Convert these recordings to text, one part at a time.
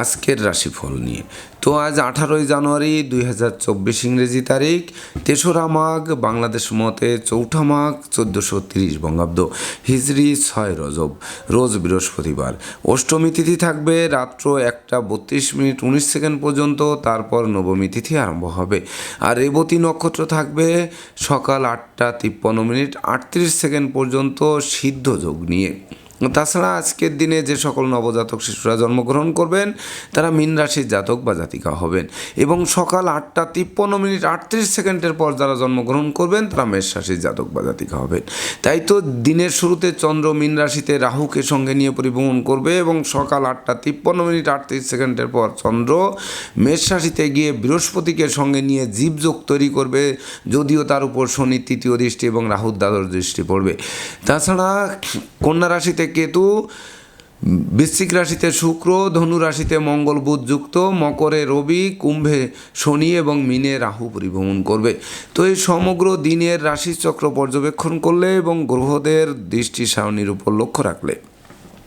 আজকের রাশিফল নিয়ে। তো আজ আঠারোই জানুয়ারি দুই হাজার চব্বিশ ইংরেজি তারিখ, তেসরা মাঘ, বাংলাদেশ মতে চৌঠা মাঘ, চোদ্দোশো তিরিশ বঙ্গাব্দ হিজড়ি ছয় রজব, রোজ বৃহস্পতিবার। অষ্টমী তিথি থাকবে রাত্র একটা বত্রিশ মিনিট উনিশ সেকেন্ড পর্যন্ত, তারপর নবমী তিথি আরম্ভ হবে। আর রেবতী নক্ষত্র থাকবে সকাল আটটা তিপ্পান্ন মিনিট আটত্রিশ সেকেন্ড পর্যন্ত সিদ্ধ যোগ নিয়ে। তাছাড়া আজকের দিনে যে সকল নবজাতক শিশুরা জন্মগ্রহণ করবেন, তারা মীন রাশির জাতক বা জাতিকা হবেন। এবং সকাল আটটা তিপ্পান্ন মিনিট আটত্রিশ সেকেন্ডের পর যারা জন্মগ্রহণ করবেন, তারা মেষ রাশির জাতক বা জাতিকা হবেন। তাই তো দিনের শুরুতে চন্দ্র মীন রাশিতে রাহুকে সঙ্গে নিয়ে পরিভ্রমণ করবে এবং সকাল আটটা তিপ্পান্ন মিনিট আটত্রিশ সেকেন্ডের পর চন্দ্র মেষ রাশিতে গিয়ে বৃহস্পতিকে সঙ্গে নিয়ে জীবযোগ তৈরি করবে, যদিও তার উপর শনি তৃতীয় দৃষ্টি এবং রাহুর দ্বাদশ দৃষ্টি পড়বে। তাছাড়া কন্যা রাশিতে কেতু, বৃশ্চিক রাশিতে শুক্র, ধনু রাশিতে মঙ্গল বুধ যুক্ত, মকরে রবি, কুম্ভে শনি এবং মিনে রাহু পরিভ্রমণ করবে। তো এই সমগ্র দিনের রাশিচক্র পর্যবেক্ষণ করলে এবং গ্রহদের দৃষ্টি সারণীর উপর লক্ষ্য রাখলে।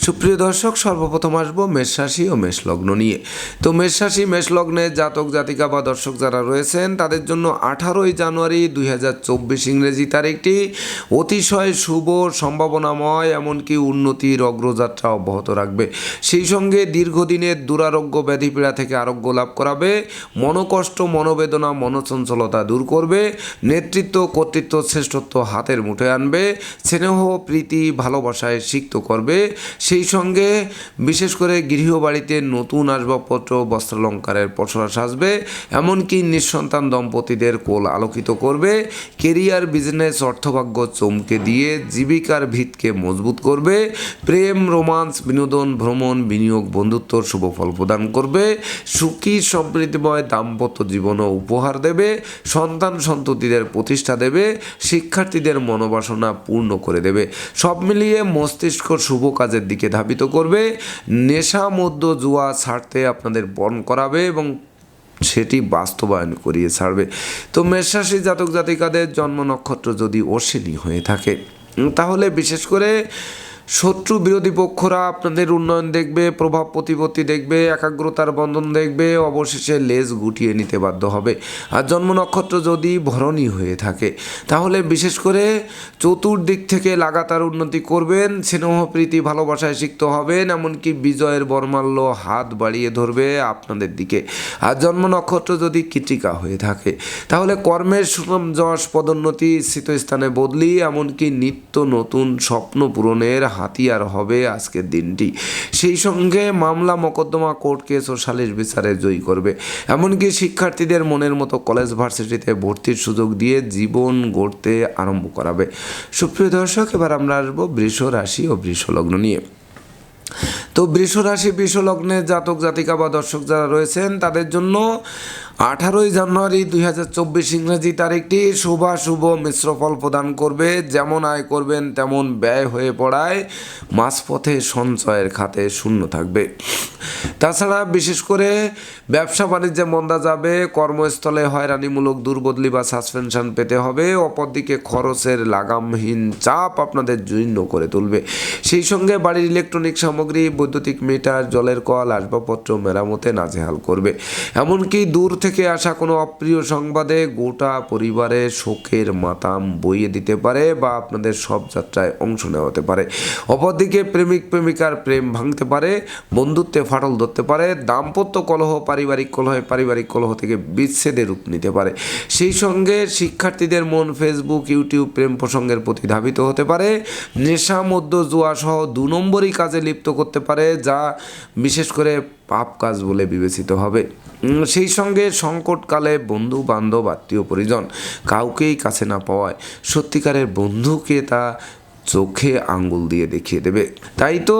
সুপ্রিয় দর্শক, সর্বপ্রথম আসব মেষরাশি ও মেষলগ্ন নিয়ে। তো মেষরাশি মেষলগ্নের জাতক, জাতিকা বা দর্শক যারা রয়েছেন, তাদের জন্য আঠারোই জানুয়ারি দুই হাজার চব্বিশ ইংরেজি তারিখটি অতিশয় শুভ, সম্ভাবনাময়, এমনকি উন্নতির অগ্রযাত্রা অব্যাহত রাখবে। সেই সঙ্গে দীর্ঘদিনের দুরারোগ্য ব্যাধিপীড়া থেকে আরোগ্য লাভ করাবে, মনোকষ্ট, মনোবেদনা, মনোচঞ্চলতা দূর করবে, নেতৃত্ব, কর্তৃত্ব, শ্রেষ্ঠত্ব হাতের মুঠে আনবে, স্নেহ, প্রীতি, ভালোবাসায় সিক্ত করবে সেই সঙ্গে বিশেষ করে গৃহবাড়িতে নতুন আসবাবপত্র, বস্ত্রালঙ্কারের পসরা সাজবে, এমনকি নিঃসন্তান দম্পতিদের কোল আলোকিত করবে, কেরিয়ার, বিজনেস, অর্থভাগ্য চমকে দিয়ে জীবিকার ভিতকে মজবুত করবে, প্রেম, রোমান্স, বিনোদন, ভ্রমণ, বিনিয়োগ, বন্ধুত্বর শুভ ফল প্রদান করবে, সুখী, সমৃদ্ধিময় দাম্পত্য জীবনও উপহার দেবে, সন্তান সন্ততিদের প্রতিষ্ঠা দেবে, শিক্ষার্থীদের মনোবাসনা পূর্ণ করে দেবে। সব মিলিয়ে মস্তিষ্ক শুভ কাজের দিকে ধাবিত করবে। নেশা মধ্য জুয়া ছাড়তে আপনাদের বন করাবে এবং সেটি বাস্তবায়ন করিয়ে ছাড়বে। তো মেষরাশি জাতক জাতিকাদের জন্ম নক্ষত্র যদি অশ্বিনী হয়ে থাকে, তাহলে বিশেষ করে শত্রু বিরোধী পক্ষরা আপনাদের উন্নয়ন দেখবে, প্রভাব প্রতিপত্তি দেখবে, একাগ্রতার বন্ধন দেখবে, অবশেষে লেজ গুটিয়ে নিতে বাধ্য হবে। আর জন্ম নক্ষত্র যদি ভরণী হয়ে থাকে, তাহলে বিশেষ করে চতুর্দিক থেকে লাগাতার উন্নতি করবেন, স্নেহ, প্রীতি, ভালোবাসায় সিক্ত হবেন, এমনকি বিজয়ের বর্মাল্য হাত বাড়িয়ে ধরবে আপনাদের দিকে। আর জন্ম নক্ষত্র যদি কৃতিকা হয়ে থাকে, তাহলে কর্মের সুনাম, যশ, পদোন্নতি স্থিতস্থানে বদলি, এমনকি নিত্য নতুন স্বপ্ন পূরণের হাতিয়ার হবে আজকের দিনটি। সেই সঙ্গে মামলা মকদ্দমা কোর্ট কেস ও সালিশ বিচারে জয়ী করবে। এমনকি শিক্ষার্থীদের মনের মতো কলেজ ভার্সিটিতে ভর্তির সুযোগ দিয়ে জীবন গড়তে আরম্ভ করাবে। সুপ্রিয় দর্শক, এবার আমরা আসব বৃষ রাশি ও বৃষ লগ্ন নিয়ে। তো বৃষ রাশি, বৃষ জাতক জাতিকা বা দর্শক যারা রয়েছেন, তাদের জন্য আঠারোই জানুয়ারি দুই হাজার চব্বিশ ইংরেজি তারিখটি শুভাশুভ মিশ্র ফল প্রদান করবে। যেমন আয় করবেন, তেমন ব্যয় হয়ে পড়ায় মাঝপথে সঞ্চয়ের খাতে শূন্য থাকবে। তাছাড়া বিশেষ করে ব্যবসা বাণিজ্যে মন্দা যাবে, কর্মস্থলে হয়রানিমূলক দুর্বদলি বা সাসপেনশন পেতে হবে, অপরদিকে খরচের লাগামহীন চাপ আপনাদের জীর্ণ করে তুলবে। সেই সঙ্গে বাড়ির ইলেকট্রনিক সামগ্রী, বৈদ্যুতিক মিটার, জলের কল, আসবাবপত্র, মেরামতে নাজেহাল করবে। এমনকি দূর থেকে থেকে আসা কোনো অপ্রিয় সংবাদে গোটা পরিবারে শোকের মাতাম বইয়ে দিতে পারে বা আপনাদের সব যাত্রায় অংশ নেওয়া হতে পারে। অপরদিকে প্রেমিক প্রেমিকার প্রেম ভাঙতে পারে, বন্ধুত্বে ফাটল ধরতে পারে, দাম্পত্য কলহ পারিবারিক কলহে পারিবারিক কলহ থেকে বিচ্ছেদের রূপ নিতে পারে। সেই সঙ্গে শিক্ষার্থীদের মন ফেসবুক ইউটিউব প্রেম প্রসঙ্গের প্রতি ধাবিত হতে পারে। নেশা মধ্য জুয়া সহ দু নম্বরই কাজে লিপ্ত করতে পারে, যা বিশেষ করে পাপ কাজ বলে বিবেচিত হবে। সেই সঙ্গে সংকটকালে বন্ধু বান্ধব আত্মীয় পরিজন কাউকেই কাছে না পাওয়ায় সত্যিকারের বন্ধুকে তা চোখে আঙ্গুল দিয়ে দেখিয়ে দেবে। তাই তো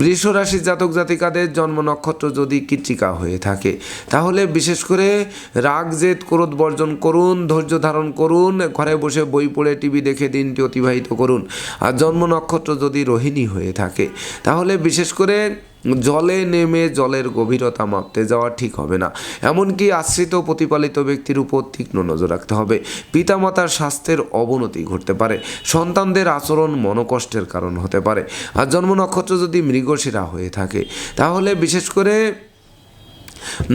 বৃষ রাশির জাতক জাতিকাদের জন্ম নক্ষত্র যদি কৃত্রিকা হয়ে থাকে, তাহলে বিশেষ করে রাগ, জেদ, ক্রোধ বর্জন করুন, ধৈর্য ধারণ করুন, ঘরে বসে বই পড়ে টিভি দেখে দিনটি অতিবাহিত করুন। আর জন্ম নক্ষত্র যদি রোহিণী হয়ে থাকে, তাহলে বিশেষ করে জলে নেমে জলের গভীরতা মাপতে যাওয়া ঠিক হবে না। এমনকি আশ্রিত প্রতিপালিত ব্যক্তির উপর তীক্ষ্ণ নজর রাখতে হবে। পিতামাতার স্বাস্থ্যের অবনতি ঘটতে পারে। সন্তানদের আচরণ মনকষ্টের কারণ হতে পারে। আর জন্ম নক্ষত্র যদি মৃগশিরা হয়ে থাকে, তাহলে বিশেষ করে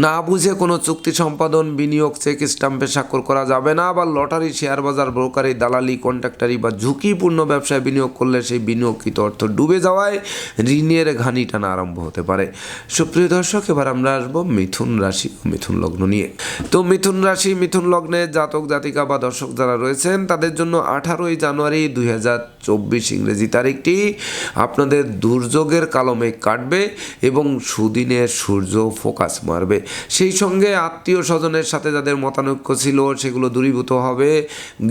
না বুঝে কোনো চুক্তি সম্পাদন, বিনিয়োগ, চেক স্টাম্পে স্বাক্ষর করা যাবে না বা লটারি, শেয়ার বাজার, ব্রোকারি, দালালি, কন্ট্রাক্টারি বা ঝুঁকিপূর্ণ ব্যবসায় বিনিয়োগ করলে সেই বিনিয়োগকৃত অর্থ ডুবে যাওয়ায় ঋণের ঘানি টানা আরম্ভ হতে পারে। সুপ্রিয় দর্শক, এবার আমরা আসব মিথুন রাশি মিথুন লগ্ন নিয়ে। তো মিথুন রাশি, মিথুন লগ্নে জাতক, জাতিকা বা দর্শক যারা রয়েছেন, তাদের জন্য আঠারোই জানুয়ারি দুই হাজার চব্বিশ ইংরেজি তারিখটি আপনাদের দুর্যোগের কালমে কাটবে এবং সুদিনের সূর্য ফোকাস মারবে সেই সঙ্গে আত্মীয় স্বজনের সাথে যাদের মতানৈক্য ছিল, সেগুলো দূরীভূত হবে।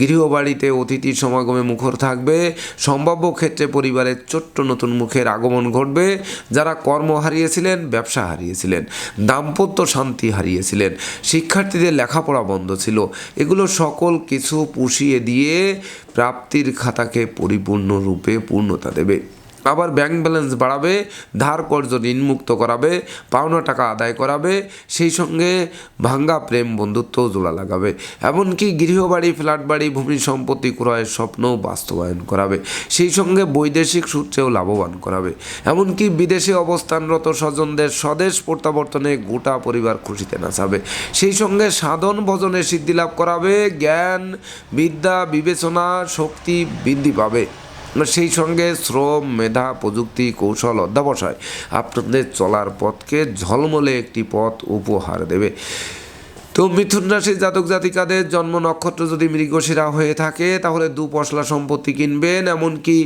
গৃহবাড়িতে অতিথি সমাগমে মুখর থাকবে। সম্ভাব্য ক্ষেত্রে পরিবারের ছোট্ট নতুন মুখের আগমন ঘটবে। যারা কর্ম হারিয়েছিলেন, ব্যবসা হারিয়েছিলেন, দাম্পত্য শান্তি হারিয়েছিলেন, শিক্ষার্থীদের লেখাপড়া বন্ধ ছিল। এগুলো সকল কিছু পুষিয়ে দিয়ে প্রাপ্তির খাতাকে পরিপূর্ণরূপে পূর্ণতা দেবে। আবার ব্যাংক ব্যালেন্স বাড়াবে, ধার কর্জ ঋণমুক্ত করাবে, পাওনা টাকা আদায় করাবে, সেই সঙ্গে ভাঙ্গা প্রেম বন্ধুত্বও জোড়া লাগাবে। এমনকি গৃহবাড়ি ফ্ল্যাট বাড়ি ভূমি সম্পত্তি ক্রয়ের স্বপ্নও বাস্তবায়ন করাবে। সেই সঙ্গে বৈদেশিক সূত্রেও লাভবান করাবে। এমনকি বিদেশে অবস্থানরত স্বজনদের স্বদেশ প্রত্যাবর্তনে গোটা পরিবার খুশিতে নাচাবে। সেই সঙ্গে সাধন ভজনে সিদ্ধি লাভ করাবে, জ্ঞান, বিদ্যা, বিবেচনা, শক্তি বৃদ্ধি পাবে। সেই সঙ্গে শ্রম, মেধা, প্রযুক্তি, কৌশল অধ্যাবসায় আপনাদের চলার পথকে ঝলমলে একটি পথ উপহার দেবে। তো মিথুন রাশির জাতক জাতিকাদের জন্ম নক্ষত্র যদি মৃগশিরা হয়ে থাকে, তাহলে দু পশলা সম্পত্তি কিনবেন, এমনকি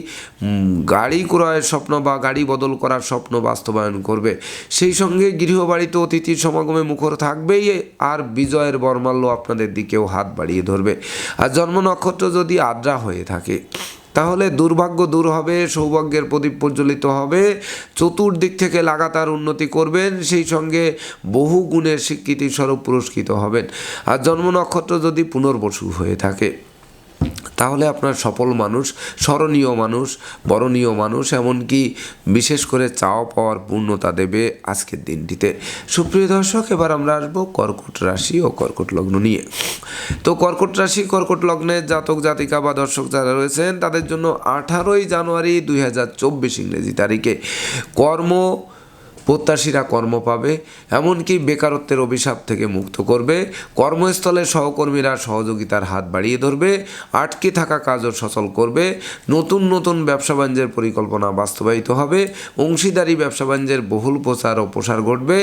গাড়ি ক্রয়ের স্বপ্ন বা গাড়ি বদল করার স্বপ্ন বাস্তবায়ন করবে। সেই সঙ্গে গৃহবাড়িতে অতিথির সমাগমে মুখর থাকবেই, আর বিজয়ের বর্মাল্য আপনাদের দিকেও হাত বাড়িয়ে ধরবে। আর জন্ম নক্ষত্র যদি আদ্রা হয়ে থাকে তাহলে দুর্ভাগ্য দূর হবে, সৌভাগ্যের প্রদীপ প্রজ্বলিত হবে। চতুর্দিক থেকে লাগাতার উন্নতি করবেন, সেই সঙ্গে বহু গুণের স্বীকৃতি স্বরূপ পুরস্কৃত হবেন। আর জন্ম নক্ষত্র যদি পুনর্বসু হয়ে থাকে। তাহলে আপনার সফল মানুষ, স্মরণীয় মানুষ, বরণীয় মানুষ, এমনকি বিশেষ করে চাওয়া পাওয়ার পূর্ণতা দেবে আজকের দিনটিতে। সুপ্রিয় দর্শক, এবার আমরা আসব কর্কট রাশি ও কর্কট লগ্ন নিয়ে। তো কর্কট রাশি, কর্কট লগ্নের জাতক, জাতিকা বা দর্শক যারা রয়েছেন, তাদের জন্য আঠারোই জানুয়ারি দুই হাজার চব্বিশ ইংরেজি তারিখে। কর্ম প্রত্যাশীরা কর্ম পাবে, এমনকি বেকারত্বের অভিশাপ থেকে মুক্ত করবে। কর্মস্থলে সহকর্মীরা সহযোগিতার হাত বাড়িয়ে ধরবে, আটকে থাকা কাজও সচল করবে। নতুন নতুন ব্যবসা বাণিজ্যের পরিকল্পনা বাস্তবায়িত হবে, অংশীদারি ব্যবসা বাণিজ্যের বহুল প্রচার ও প্রসার ঘটবে,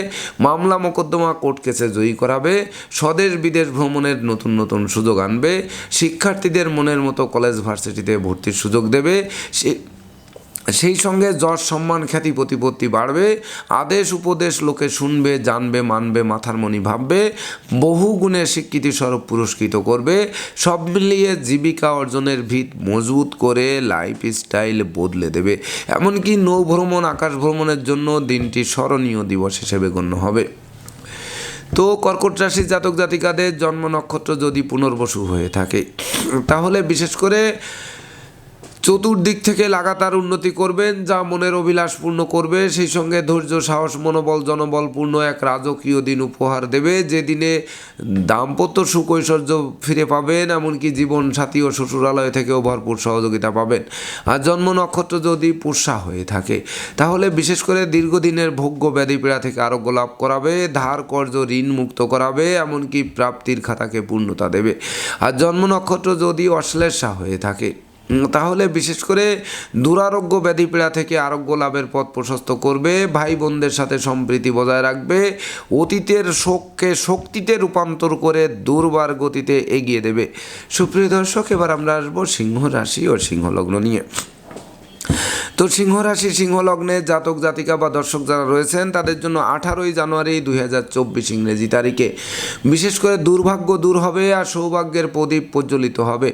মামলা মোকদ্দমা কোর্ট কেসে জয়ী করাবে, স্বদেশ বিদেশ ভ্রমণের নতুন নতুন সুযোগ আনবে, শিক্ষার্থীদের মনের মতো কলেজ ভার্সিটিতে ভর্তির সুযোগ দেবে, সে সেই সঙ্গে যশ সম্মান খ্যাতি প্রতিপত্তি বাড়বে, আদেশ উপদেশ লোকে শুনবে, জানবে, মানবে, মাথার মনি ভাববে, বহু গুণে স্বীকৃতি স্বরূপ পুরস্কৃত করবে, সব মিলিয়ে জীবিকা অর্জনের ভিত মজবুত করে লাইফ স্টাইল বদলে দেবে। এমনকি নৌভ্রমণ আকাশ ভ্রমণের জন্য দিনটি স্মরণীয় দিবস হিসেবে গণ্য হবে। তো কর্কট রাশির জাতক জাতিকাদের জন্ম নক্ষত্র যদি পুনর্বসু হয়ে থাকে, তাহলে বিশেষ করে চতুর্দিক থেকে লাগাতার উন্নতি করবেন, যা মনের অভিলাষ পূর্ণ করবে। সেই সঙ্গে ধৈর্য, সাহস, মনোবল জনবলপূর্ণ এক রাজকীয় দিন উপহার দেবে। যে দিনে দাম্পত্য সুখ, ঐশ্বর্য ফিরে পাবেন, এমনকি জীবন সাথী ও শ্বশুরালয় থেকেও ভরপুর সহযোগিতা পাবেন। আর জন্ম নক্ষত্র যদি পুষ্যা হয়ে থাকে, তাহলে বিশেষ করে দীর্ঘদিনের ভোগ্য ব্যাধি পীড়া থেকে আরোগ্য লাভ করাবে, ধার কর্য ঋণ মুক্ত করাবে, এমনকি প্রাপ্তির খাতাকে পূর্ণতা দেবে। আর জন্ম নক্ষত্র যদি অশ্লেষা হয়ে থাকে তাহলে বিশেষ করে দুরারোগ্য ব্যাধি পীড়া থেকে আরোগ্য লাভের পথ প্রশস্ত করবে ভাই বোনদের সাথে সম্প্রীতি বজায় রাখবে, অতীতের শোককে শক্তিতে রূপান্তর করে দুর্বার গতিতে এগিয়ে দেবে। সুপ্রিয় দর্শক, এবার আমরা আসব সিংহ রাশি ও সিংহলগ্ন নিয়ে। তো সিংহ রাশি সিংহ লগ্নে জাতক, জাতিকা বা দর্শক যারা রয়েছেন, তাদের জন্য আঠারোই জানুয়ারি দুই হাজার চব্বিশ ইংরেজি তারিখে। বিশেষ করে দুর্ভাগ্য দূর হবে আর সৌভাগ্যের প্রদীপ প্রজ্বলিত হবে,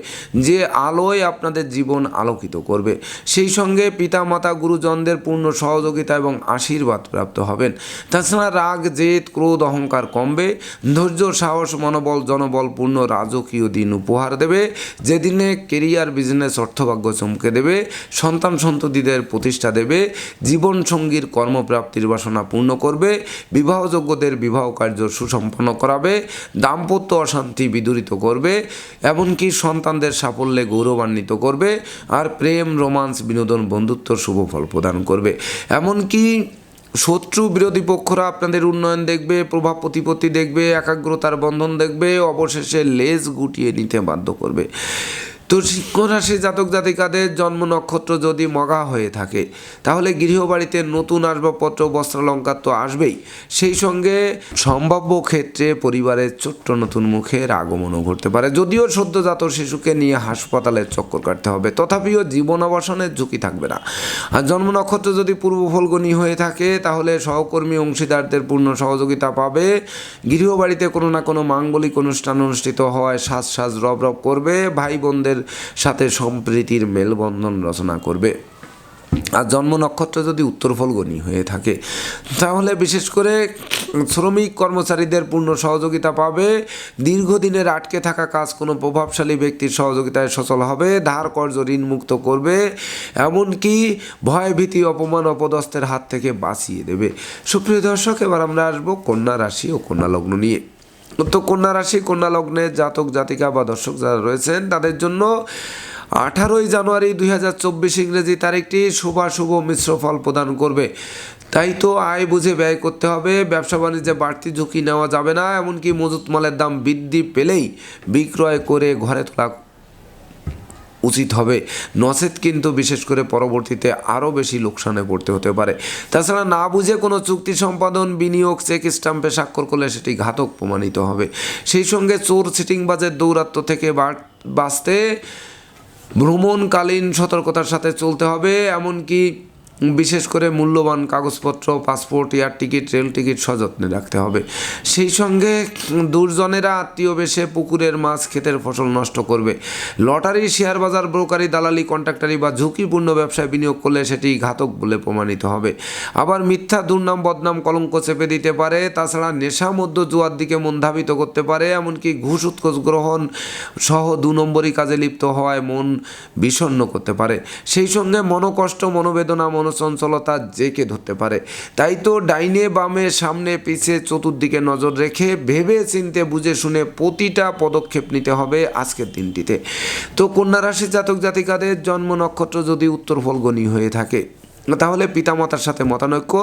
যে আলোয় আপনাদের জীবন আলোকিত করবে। সেই সঙ্গে পিতামাতা, গুরুজনদের পূর্ণ সহযোগিতা এবং আশীর্বাদ প্রাপ্ত হবেন। তাছাড়া রাগ, জেদ, ক্রোধ, অহংকার কমবে, ধৈর্য, সাহস, মনোবল জনবল পূর্ণ রাজকীয় দিন উপহার দেবে, যেদিনে কেরিয়ার, বিজনেস, অর্থভাগ্য চমকে দেবে, সন্তান সন্ততিদের প্রতিষ্ঠা দেবে, জীবন সঙ্গীর কর্মপ্রাপ্তির বাসনা পূর্ণ করবে, বিবাহযোগ্যদের বিবাহ কার্য সুসম্পন্ন করাবে, দাম্পত্য অশান্তি বিদূরিত করবে, এমনকি সন্তানদের সাফল্যে গৌরবান্বিত করবে, আর প্রেম, রোমান্স, বিনোদন, বন্ধুত্ব শুভ ফল প্রদান করবে। এমনকি শত্রু বিরোধী পক্ষরা আপনাদের উন্নয়ন দেখবে, প্রভাব প্রতিপত্তি দেখবে, একাগ্রতার বন্ধন দেখবে, অবশেষে লেজ গুটিয়ে নিতে বাধ্য করবে। তো রাশি জাতক জাতিকাদের জন্ম নক্ষত্র যদি মগা হয়ে থাকে, তাহলে গৃহবাড়িতে নতুন আসবাবপত্র, বস্ত্রালঙ্কার তো আসবেই। সেই সঙ্গে সম্ভাব্য ক্ষেত্রে পরিবারের ছোট্ট নতুন মুখের আগমনও ঘটতে পারে। যদিও সদ্যজাত শিশুকে নিয়ে হাসপাতালের চক্কর কাটতে হবে, তথাপিও জীবন অবসানের ঝুঁকি থাকবে না। আর জন্ম নক্ষত্র যদি পূর্ব ফলগণী হয়ে থাকে, তাহলে সহকর্মী অংশীদারদের পূর্ণ সহযোগিতা পাবে। গৃহবাড়িতে কোনো না কোনো মাঙ্গলিক অনুষ্ঠান অনুষ্ঠিত হওয়ায় সাজ সাজ রব রব করবে। ভাই বোনদের সাথে সম্প্রীতির মেলবন্ধন রচনা করবে। আর জন্ম নক্ষত্র যদি উত্তর ফলগণী হয়ে থাকে, তাহলে বিশেষ করে শ্রমিক কর্মচারীদের পূর্ণ সহযোগিতা পাবে। দীর্ঘদিনের আটকে থাকা কাজ কোনো প্রভাবশালী ব্যক্তির সহযোগিতায় সচল হবে, ধার কর্য ঋণ মুক্ত করবে, এমনকি ভয় ভীতি অপমান, অপদস্থের হাত থেকে বাঁচিয়ে দেবে। সুপ্রিয় দর্শক, এবার আমরা আসব কন্যা রাশি ও কন্যা লগ্ন নিয়ে। তো কন্যা রাশি, কন্যা লগ্নে জাতক, জাতিকা বা দর্শক যারা রয়েছেন, তাদের জন্য আঠারোই জানুয়ারি দুই হাজার চব্বিশ ইংরেজি তারিখটি শুভাশুভ মিশ্র ফল প্রদান করবে। তাই তো আয় বুঝে ব্যয় করতে হবে। ব্যবসা বাণিজ্যে বাড়তি ঝুঁকি নেওয়া যাবে না, এমনকি মজুত মালের দাম বৃদ্ধি পেলেই বিক্রয় করে ঘরে তোলা উচিত হবে। নচেত কিন্তু বিশেষ করে পরবর্তীতে আরও বেশি লোকসানে পড়তে হতে পারে। তাছাড়া না বুঝে কোনো চুক্তি সম্পাদন, বিনিয়োগ, চেক স্টাম্পে স্বাক্ষর করলে সেটি ঘাতক প্রমাণিত হবে। সেই সঙ্গে চোর সিটিংবাজের দৌরাত্ম থেকে বাঁচতে ভ্রমণকালীন সতর্কতার সাথে চলতে হবে। এমনকি বিশেষ করে মূল্যবান কাগজপত্র, passport, air ticket, rail ticket সযত্নে রাখতে হবে। সেই সঙ্গে দুর্জনেরা আত্মীয় বেশে পুকুরের মাছ ক্ষেতের ফসল নষ্ট করবে। লটারি, শেয়ার বাজার, ব্রোকারি, দালালি, কন্ট্রাক্টারি বা ঝুঁকিপূর্ণ ব্যবসায় বিনিয়োগ করলে সেটি ঘাতক বলে প্রমাণিত হবে। আবার মিথ্যা দুর্নাম, বদনাম, কলঙ্ক চেপে দিতে পারে। তাছাড়া নেশা মধ্য জুয়ার দিকে মন ধাবিত করতে পারে। এমনকি ঘুষ উৎকোষ গ্রহণ সহ দু নম্বরই কাজে লিপ্ত হওয়ায় মন বিষণ্ণ করতে পারে। সেই সঙ্গে মনোকষ্ট, মনোবেদনা মনোচঞ্চলতা জেকে ধরতে পারে। তাই তো ডাইনে বামে সামনে পিছে চতুর্দিকে নজর রেখে ভেবে চিনতে বুঝে শুনে প্রতিটা পদক্ষেপ নিতে হবে আজকের দিনটিতে। তো কন্যা রাশি জাতক জাতিকাদের জন্ম নক্ষত্র যদি উত্তর ফলগণী হয়ে থাকে, তাহলে পিতামাতার সাথে মতানৈক্য,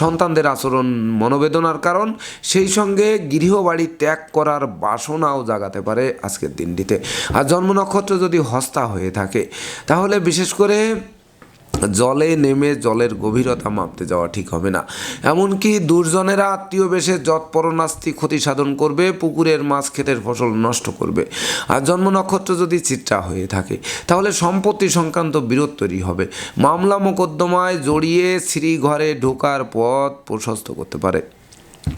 সন্তানদের আচরণ মনোবেদনার কারণ, সেই সঙ্গে গৃহবাড়ি ত্যাগ করার বাসনাও জাগাতে পারে আজকের দিনটিতে। আর জন্ম নক্ষত্র যদি হস্তা হয়ে থাকে, তাহলে বিশেষ করে জলে নেমে জলের গভীরতা মাপতে যাওয়া ঠিক হবে না। এমনকি দুর্জনেরা আত্মীয় বেশে যৎপরনাস্তি ক্ষতি সাধন করবে, পুকুরের মাছ ক্ষেতের ফসল নষ্ট করবে। আর জন্ম নক্ষত্র যদি চিত্রা হয়ে থাকে, তাহলে সম্পত্তি সংক্রান্ত বিরোধ তৈরি হবে। মামলা মোকদ্দমায় জড়িয়ে শ্রীঘরে ঢোকার পথ প্রশস্ত করতে পারে।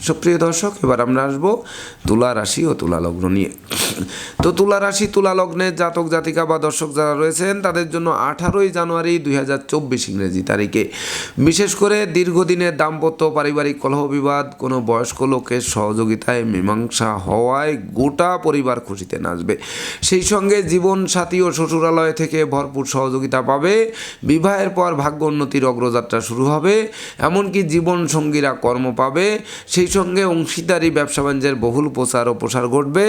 সুপ্রিয় দর্শক, এবার আমরা আসব তুলা রাশি ও তুলা লগ্ন নিয়ে। তো তুলা রাশি, তুলা লগ্নের জাতক, জাতিকা বা দর্শক যারা রয়েছেন, তাদের জন্য আঠারোই জানুয়ারি দুই হাজার চব্বিশ ইংরেজি তারিখে। বিশেষ করে দীর্ঘদিনের দাম্পত্য পারিবারিক কলহ বিবাদ, কোনো বয়স্ক লোকের সহযোগিতায় মীমাংসা হওয়ায় গোটা পরিবার খুশিতে নাচবে। সেই সঙ্গে জীবন সাথী ও শ্বশুরালয় থেকে ভরপুর সহযোগিতা পাবে। বিবাহের পর ভাগ্য উন্নতির অগ্রযাত্রা শুরু হবে। এমনকি জীবন সঙ্গীরা কর্ম পাবে। সেই সঙ্গে অংশীদারি, ব্যবসা বাণিজ্যের বহুল প্রচার ও প্রসার ঘটবে।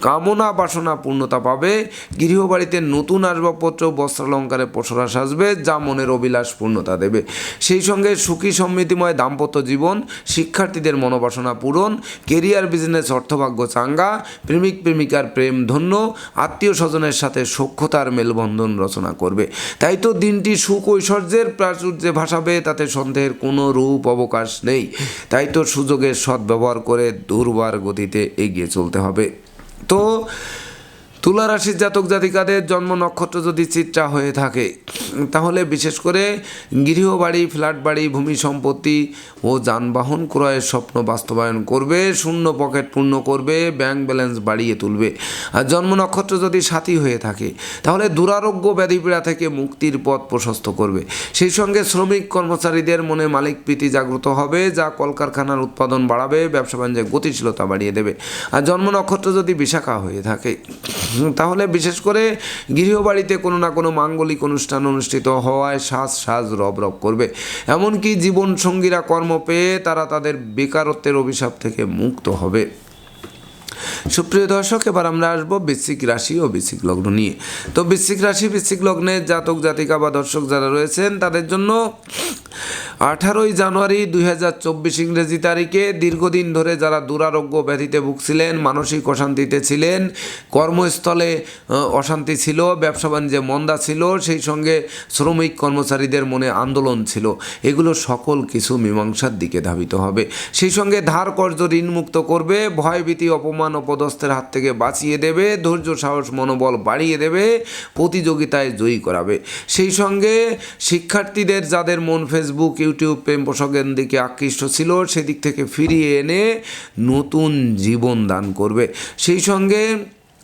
কামনা বাসনা পূর্ণতা পাবে। গৃহবাড়িতে নতুন আসবাবপত্র, বস্ত্রালঙ্কারে প্রসরা সাজবে, যা মনের অভিলাষ পূর্ণতা দেবে। সেই সঙ্গে সুখী, সমৃদ্ধিময়, দাম্পত্য জীবন, শিক্ষার্থীদের মনোবাসনা পূরণ, কেরিয়ার, বিজনেস, অর্থভাগ্য চাঙ্গা, প্রেমিক, প্রেমিকার প্রেম ধন্য, আত্মীয় স্বজনের সাথে সক্ষতার মেলবন্ধন রচনা করবে। তাই তো দিনটি সুখ ঐশ্বর্যের প্রাচুর্যে ভাসাবে, তাতে সন্দেহের কোনো রূপ অবকাশ নেই। তাই তো সুযোগের সদ্ব্যবহার করে দুর্বার গতিতে এগিয়ে চলতে হবে। তো তুলা রাশির জাতক জাতিকাদের জন্ম নক্ষত্র যদি চিত্রা হয়ে থাকে, তাহলে বিশেষ করে গৃহবাড়ি ফ্ল্যাট বাড়ি ভূমি সম্পত্তি ও যানবাহন ক্রয়ের স্বপ্ন বাস্তবায়ন করবে, শূন্য পকেট পূর্ণ করবে, ব্যাংক ব্যালেন্স বাড়িয়ে তুলবে। আর জন্ম নক্ষত্র যদি সাথী হয়ে থাকে, তাহলে দুরারোগ্য ব্যাধিপীড়া থেকে মুক্তির পথ প্রশস্ত করবে। সেই সঙ্গে শ্রমিক কর্মচারীদের মনে মালিক প্রীতি জাগ্রত হবে, যা কলকারখানার উৎপাদন বাড়াবে, ব্যবসা বাণিজ্যের গতিশীলতা বাড়িয়ে দেবে। আর জন্ম নক্ষত্র যদি বিশাখা হয়ে থাকে তাহলে বিশেষ করে গৃহবাড়িতে কোনো না কোনো মাঙ্গলিক অনুষ্ঠান অনুষ্ঠিত হওয়ায় শ্বাস শ্বাস রব রব করবে। এমনকি জীবনসঙ্গীরা কর্ম পেয়ে তারা তাদের বেকারত্বের অভিশাপ থেকে মুক্ত হবে। সুপ্রিয় দর্শক, এবার আমরা আসব বৃশ্চিক রাশি ও বৃশ্চিক লগ্ন নিয়ে। তো বৃশ্চিক রাশি, বৃশ্চিক লগ্নে জাতক, জাতিকা বা দর্শক যারা রয়েছেন, তাদের জন্য আঠারোই জানুয়ারি দুই হাজার চব্বিশ ইংরেজি তারিখে দীর্ঘদিন ধরে যারা দুরারোগ্য ব্যাধিতে ভুগছিলেন, মানসিক অশান্তিতে ছিলেন, কর্মস্থলে অশান্তি ছিল, ব্যবসা বাণিজ্যে মন্দা ছিল, সেই সঙ্গে শ্রমিক কর্মচারীদের মনে আন্দোলন ছিল। এগুলো সকল কিছু মীমাংসার দিকে ধাবিত হবে। সেই সঙ্গে ধার কর্য ঋণ মুক্ত করবে, ভয়ভীতি, অপমান অপদস্থের হাত থেকে বাঁচিয়ে দেবে, ধৈর্য, সাহস, মনোবল বাড়িয়ে দেবে, প্রতিযোগিতায় জয়ী করাবে। সেই সঙ্গে শিক্ষার্থীদের যাদের মন ফেসবুক ইউটিউব প্রেম পোষকের দিকে আকৃষ্ট ছিল, সেদিক থেকে ফিরিয়ে এনে নতুন জীবন দান করবে। সেই সঙ্গে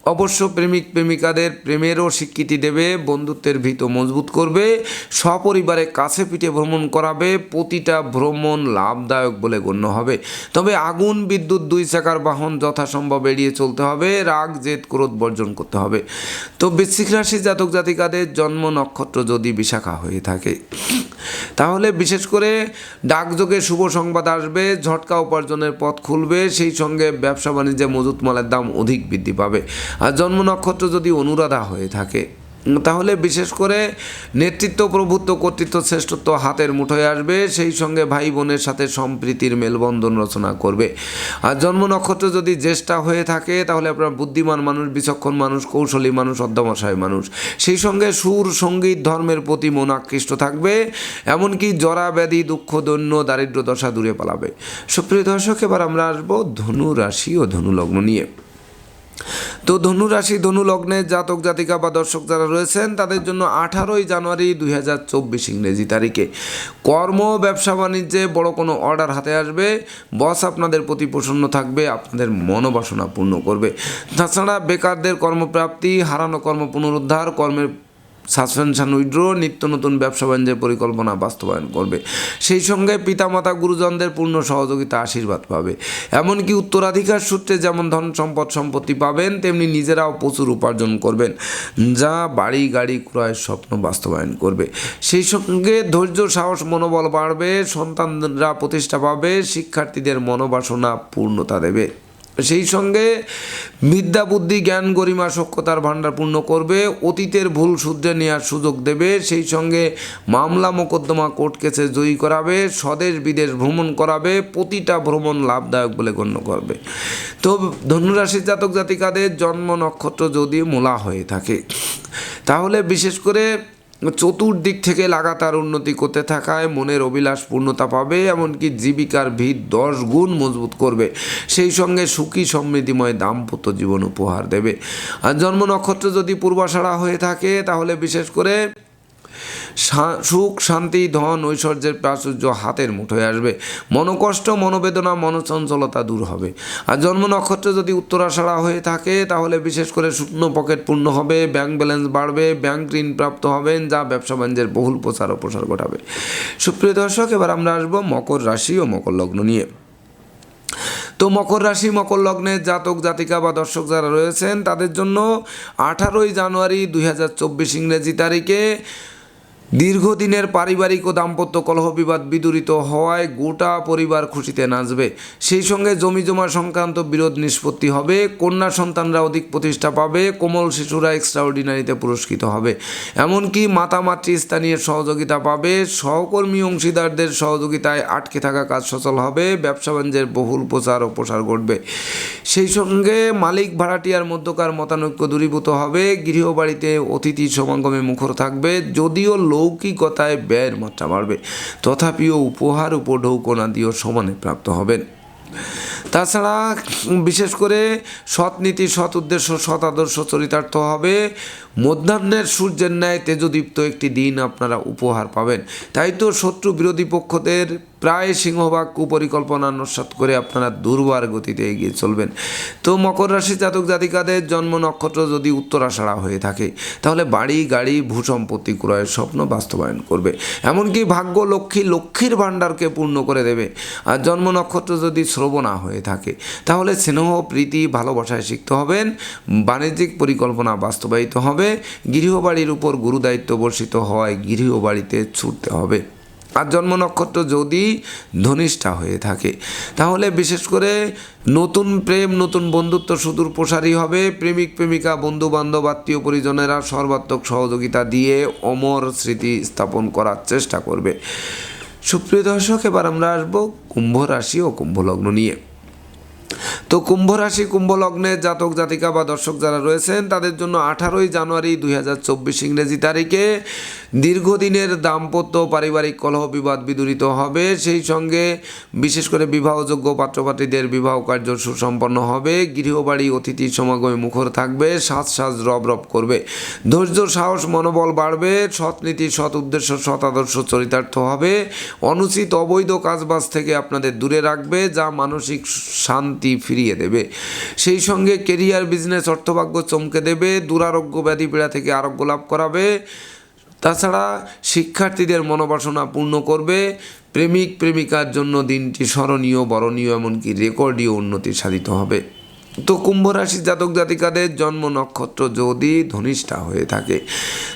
অবশ্য প্রেমিক প্রেমিকাদের প্রেমেরও স্বীকৃতি দেবে, বন্ধুত্বের ভিত মজবুত করবে, সপরিবারে কাছে পিঠে ভ্রমণ করাবে, প্রতিটা ভ্রমণ লাভদায়ক বলে গণ্য হবে। তবে আগুন, বিদ্যুৎ, দুই চাকার বাহন যথাসম্ভব এড়িয়ে চলতে হবে, রাগ, জেদ, ক্রোধ বর্জন করতে হবে। তো বৃশ্চিক রাশি জাতক জাতিকাদের জন্ম নক্ষত্র যদি বিশাখা হয়ে থাকে, তাহলে বিশেষ করে ডাকযোগে শুভ সংবাদ আসবে, ঝটকা উপার্জনের পথ খুলবে, সেই সঙ্গে ব্যবসা বাণিজ্যে মজুত মালের দাম অধিক বৃদ্ধি পাবে। আর জন্ম নক্ষত্র যদি অনুরাধা হয়ে থাকে, তাহলে বিশেষ করে নেতৃত্ব প্রভুত্ব, কর্তৃত্ব, শ্রেষ্ঠত্ব হাতের মুঠোয় আসবে, সেই সঙ্গে ভাই বোনের সাথে সম্প্রীতির মেলবন্ধন রচনা করবে। আর জন্ম নক্ষত্র যদি জ্যেষ্ঠা হয়ে থাকে, তাহলে আপনার বুদ্ধিমান মানুষ, বিচক্ষণ মানুষ, কৌশলী মানুষ অধ্যমশায় মানুষ। সেই সঙ্গে সুর, সংগীত, ধর্মের প্রতি মন আকৃষ্ট থাকবে, এমনকি জরা, ব্যাধি, দুঃখ, দৈন্য, দারিদ্র, দশা দূরে পালাবে। সুপ্রিয় দর্শক, এবার আমরা আসব ধনু রাশি ও ধনু লগ্ন নিয়ে। তো ধনু রাশি, ধনু লগ্নের জাতক, জাতিকা বা দর্শক যারা রয়েছেন, তাদের জন্য আঠারোই জানুয়ারি দুই হাজার চব্বিশ ইংরেজি তারিখে। কর্ম, ব্যবসা, বাণিজ্যে বড় কোনো অর্ডার হাতে আসবে। বস আপনাদের প্রতি প্রসন্ন থাকবে, আপনাদের মনোবাসনা পূর্ণ করবে। তাছাড়া বেকারদের কর্মপ্রাপ্তি, হারানো কর্ম পুনরুদ্ধার, কর্মের সাসপেনশন উইড্রো নিত্য নতুন ব্যবসা বাণিজ্যের পরিকল্পনা বাস্তবায়ন করবে। সেই সঙ্গে পিতামাতা গুরুজনদের পূর্ণ সহযোগিতা আশীর্বাদ পাবে। এমনকি উত্তরাধিকার সূত্রে যেমন ধন সম্পদ সম্পত্তি পাবেন, তেমনি নিজেরাও প্রচুর উপার্জন করবেন, যা বাড়ি গাড়ি ক্রয়ের স্বপ্ন বাস্তবায়ন করবে। সেই সঙ্গে ধৈর্য, সাহস, মনোবল বাড়বে, সন্তানরা প্রতিষ্ঠা পাবে, শিক্ষার্থীদের মনোবাসনা পূর্ণতা দেবে। সেই সঙ্গে বিদ্যা বুদ্ধি, জ্ঞান, গরিমা সক্ষতার ভাণ্ডার পূর্ণ করবে, অতীতের ভুল শুধরে নেওয়ার সুযোগ দেবে, সেই সঙ্গে মামলা মোকদ্দমা কোর্ট কেসে জয়ী করাবে, স্বদেশ বিদেশ ভ্রমণ করাবে, প্রতিটা ভ্রমণ লাভদায়ক বলে গণ্য করবে। তো ধনুরাশি জাতক জাতিকাদের জন্ম নক্ষত্র যদি মূলা হয়ে থাকে, তাহলে বিশেষ করে চতুর্দিক থেকে লাগাতার উন্নতি করতে থাকায় মনের অভিলাষ পূর্ণতা পাবে, এমনকি জীবিকার ভিত দশ গুণ মজবুত করবে। সেই সঙ্গে সুখী সমৃদ্ধিময় দাম্পত্য জীবন উপহার দেবে। আর জন্ম নক্ষত্র যদি পূর্বাষাঢ়া হয়ে থাকে, তাহলে বিশেষ করে সুখ, শান্তি, ধন, ঐশ্বর্যের প্রাচুর্য হাতের মুঠোয় আসবে। মনোকষ্ট, মনোবেদনা, মনোচঞ্চলতা দূর হবে। আর জন্ম নক্ষত্র যদি উত্তরাষাঢ়া হয়ে থাকে, তাহলে বিশেষ করে শুকনো পকেট পূর্ণ হবে ব্যাংক ব্যালেন্স বাড়বে ব্যাংক ঋণ প্রাপ্ত হবেন, যা ব্যবসা বাণিজ্যের বহুল প্রচার ও প্রসার ঘটাবে। সুপ্রিয় দর্শক, এবার আমরা আসব মকর রাশি ও মকর লগ্ন নিয়ে। তো মকর রাশি, মকর লগ্নের জাতক, জাতিকা বা দর্শক যারা রয়েছেন, তাদের জন্য আঠারোই জানুয়ারি দুই হাজার চব্বিশ ইংরেজি তারিখে দীর্ঘদিনের পারিবারিক ও দাম্পত্য কলহ বিবাদ বিদূরিত হওয়ায় গোটা পরিবার খুশিতে নাচবে। সেই সঙ্গে জমি জমা সংক্রান্ত বিরোধ নিষ্পত্তি হবে। কন্যা সন্তানরা অধিক প্রতিষ্ঠা পাবে। কোমল শিশুরা এক্সট্রাঅর্ডিনারিতে পুরস্কৃত হবে। এমনকি মাতা মাতৃস্থানীয় সহযোগিতা পাবে। সহকর্মী অংশীদারদের সহযোগিতায় আটকে থাকা কাজ সচল হবে। ব্যবসা বাণিজ্যের বহুল প্রচার ও প্রসার ঘটবে। সেই সঙ্গে মালিক ভাড়াটিয়ার মধ্যকার মতানৈক্য দূরীভূত হবে। গৃহবাড়িতে অতিথি সমাগমে মুখর থাকবে। যদিও লৌকিকতায় ব্যয়ের মাত্রা বাড়বে। তথাপিও উপহার উপঢৌকনাদিও সমানে প্রাপ্ত হবেন। তাছাড়া বিশেষ করে সৎ নীতি সৎ উদ্দেশ্য, সৎ আদর্শ চরিতার্থ হবে। মধ্যাহ্নের সূর্যের ন্যায় তেজদীপ্ত একটি দিন আপনারা উপহার পাবেন। তাই তো শত্রু বিরোধী পক্ষদের প্রায় সিংহভাগ কুপরিকল্পনা নস্বাত করে আপনারা দুর্বার গতিতে এগিয়ে চলবেন। তো মকর রাশি জাতক জাতিকাদের জন্ম নক্ষত্র যদি উত্তরাষাঢ়া হয়ে থাকে, তাহলে বাড়ি, গাড়ি, ভূসম্পত্তি ক্রয়ের স্বপ্ন বাস্তবায়ন করবে। এমনকি ভাগ্য লক্ষ্মী লক্ষ্মীর ভাণ্ডারকে পূর্ণ করে দেবে। আর জন্ম নক্ষত্র যদি শ্রবণা হয়ে থাকে, তাহলে স্নেহ, প্রীতি, ভালোবাসায় শিখতে হবেন, বাণিজ্যিক পরিকল্পনা বাস্তবায়িত হবে গৃহবাড়ির উপর গুরুদায়িত্ব বর্ষিত হওয়ায় গৃহবাড়িতে ছুটতে হবে। আর জন্ম নক্ষত্র যদি ধনিষ্ঠা হয়ে থাকে, তাহলে বিশেষ করে নতুন প্রেম, নতুন বন্ধুত্ব সুদূর প্রসারী হবে। প্রেমিক, প্রেমিকা বন্ধু বান্ধব আত্মীয় পরিজনেরা সর্বাত্মক সহযোগিতা দিয়ে অমর স্মৃতি স্থাপন করার চেষ্টা করবে। সুপ্রিয় দর্শক, এবার আমরা আসব কুম্ভ রাশি ও কুম্ভ লগ্ন নিয়ে। তো কুম্ভ রাশি, কুম্ভ লগ্নের জাতক, জাতিকা বা দর্শক যারা রয়েছেন, তাদের জন্য আঠারোই জানুয়ারি দুই হাজার চব্বিশ ইংরেজি তারিখে দীর্ঘদিনের দাম্পত্য পারিবারিক কলহ বিবাদ বিদূরিত হবে। সেই সঙ্গে বিশেষ করে বিবাহযোগ্য পাত্রপাত্রীদের বিবাহ কার্য সুসম্পন্ন হবে। গৃহবাড়ি অতিথি সমাগমে মুখর থাকবে, সাজ সাজ রব রব করবে। ধৈর্য, সাহস, মনোবল বাড়বে, সৎ নীতি, সৎ উদ্দেশ্য, সৎ আদর্শ চরিতার্থ হবে। অনুচিত, অবৈধ কাজবাজ থেকে আপনাদের দূরে রাখবে, যা মানসিক শান্তি ফিরিয়ে দেবে। সেই সঙ্গে কেরিয়ার, বিজনেস, অর্থভাগ্য চমকে দেবে, দুরারোগ্য ব্যাধি পীড়া থেকে আরোগ্য লাভ করাবে। তাছাড়া শিক্ষার্থীদের মনোবাসনা পূর্ণ করবে। প্রেমিক, প্রেমিকার জন্য দিনটি স্মরণীয়, বরণীয়, এমনকি রেকর্ডীয় উন্নতি সাধিত হবে। তো কুম্ভ রাশির জাতক জাতিকাদের জন্ম নক্ষত্র যদি ধনিষ্ঠা হয়ে থাকে,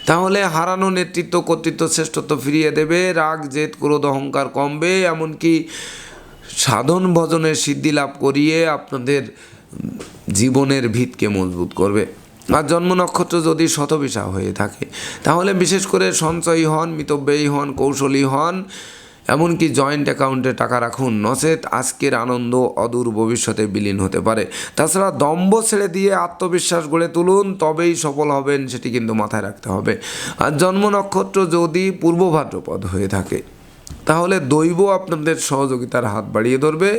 তাহলে হারানো নেতৃত্ব, কর্তৃত্ব শ্রেষ্ঠত্ব ফিরিয়ে দেবে। রাগ, জেদ, ক্রোধ, অহংকার কমবে, এমনকি সাধন ভজনের সিদ্ধি লাভ করিয়ে আপনাদের জীবনের ভিতকে মজবুত করবে। আর জন্ম নক্ষত্র যদি শতবিশা হয়ে থাকে, তাহলে বিশেষ করে সঞ্চয়ী হন, মিতব্যয়ী হন, কৌশলী হন, এমনকি জয়েন্ট অ্যাকাউন্টে টাকা রাখুন, নচেত আজকের আনন্দ অদূর ভবিষ্যতে বিলীন হতে পারে। তাছাড়া দম্ভ ছেড়ে দিয়ে আত্মবিশ্বাস গড়ে তুলুন, তবেই সফল হবেন, সেটি কিন্তু মাথায় রাখতে হবে। আর জন্ম নক্ষত্র যদি পূর্ব ভাদ্রপদ হয়ে থাকে তাহলে দৈব আপনাদের সহযোগিতার হাত বাড়িয়ে ধরবে।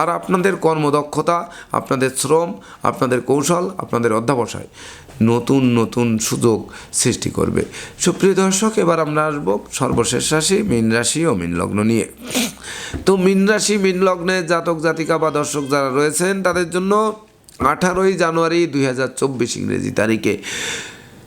আর আপনাদের কর্মদক্ষতা, আপনাদের শ্রম, আপনাদের কৌশল, আপনাদের অধ্যাবসায় নতুন নতুন সুযোগ সৃষ্টি করবে। সুপ্রিয় দর্শক, এবার আমরা আসব সর্বশেষ রাশি, মীন রাশি ও মীন লগ্ন নিয়ে। তো মীন রাশি, মীন লগ্নে জাতক, জাতিকা বা দর্শক যারা রয়েছেন, তাদের জন্য আঠারোই জানুয়ারি দুই হাজার চব্বিশ ইংরেজি তারিখে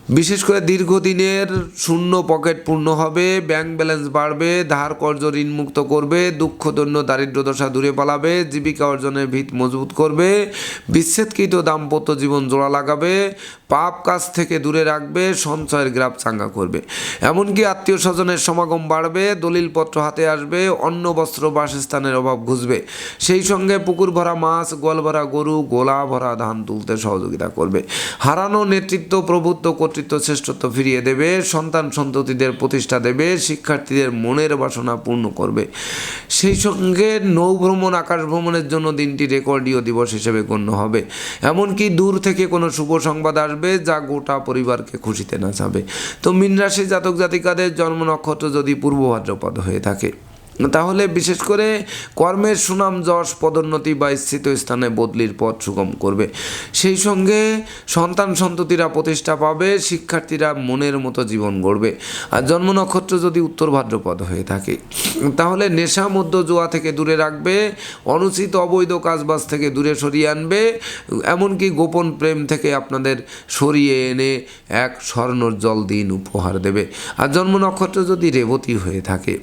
বিশেষ করে দীর্ঘদিনের শূন্য পকেট পূর্ণ হবে ব্যাংক ব্যালেন্স বাড়বে, ধার কর্জ ঋণমুক্ত করবে দুঃখদন্য দারিদ্র দশা দূরে পালাবে, জীবিকা অর্জনের ভিত মজবুত করবে, বিচ্ছেদকৃত দাম্পত্য জীবন জোড়া লাগাবে, পাপ কাজ থেকে দূরে রাখবে, সঞ্চয়ের গ্রাফ চাঙ্গা করবে। এমনকি আত্মীয় স্বজনের সমাগম বাড়বে, দলিলপত্র হাতে আসবে, অন্ন, বস্ত্র, বাসস্থানের অভাব ঘুষবে। সেই সঙ্গে পুকুর ভরা মাছ, গোয়াল ভরা গরু, গোলা ভরা ধান তুলতে সহযোগিতা করবে। হারানো নেতৃত্ব প্রভুত্ব কর্তৃত্ব শ্রেষ্ঠত্ব ফিরিয়ে দেবে, সন্তান সন্ততিদের প্রতিষ্ঠা দেবে, শিক্ষার্থীদের মনের বাসনা পূর্ণ করবে। সেই সঙ্গে নৌ ভ্রমণ, আকাশ ভ্রমণের জন্য দিনটি রেকর্ডীয় দিবস হিসেবে গণ্য হবে। এমনকি দূর থেকে কোনো শুভ সংবাদ আসবে যা গোটা পরিবারকে খুশিতে নাচাবে। তো মীন রাশি জাতক জাতিকাদের জন্ম নক্ষত্র যদি পূর্ব ভাদ্রপদ হয়ে থাকে তাহলে বিশেষ করে কর্মের সুনাম যশ, পদোন্নতি বা স্থিত স্থানে বদলির পথ সুগম করবে। সেই সঙ্গে সন্তান সন্ততিরা প্রতিষ্ঠা পাবে, শিক্ষার্থীরা মনের মতো জীবন গড়বে। আর জন্ম নক্ষত্র যদি উত্তর ভাদ্রপদ হয়ে থাকে, তাহলে নেশা মধ্য জোয়া থেকে দূরে রাখবে, অনুচিত অবৈধ কাজবাজ থেকে দূরে সরিয়ে আনবে, এমনকি গোপন প্রেম থেকে আপনাদের সরিয়ে এনে এক স্বর্ণোজ্জ্বল দিন উপহার দেবে। আর জন্ম নক্ষত্র যদি রেবতী হয়ে থাকে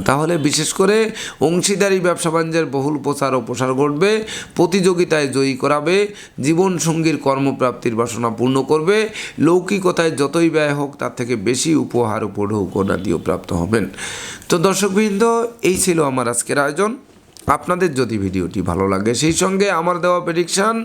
তাহলে বিশেষ করে অংশীদারি ব্যবসা বাণিজ্যের বহুল প্রচার ও প্রসার ঘটবে, প্রতিযোগিতায় জয়ী করাবে জীবন সঙ্গীর কর্মপ্রাপ্তির বাসনা পূর্ণ করবে, লৌকিকতায় যতই ব্যয় হোক তার থেকে বেশি উপহার ও পৌরকনাদিও প্রাপ্ত হবেন। তো দর্শকবৃন্দ, এই ছিল আমার আজকের আয়োজন। আপনাদের যদি ভিডিওটি ভালো লাগে, সেই সঙ্গে আমার দেওয়া প্রেডিকশান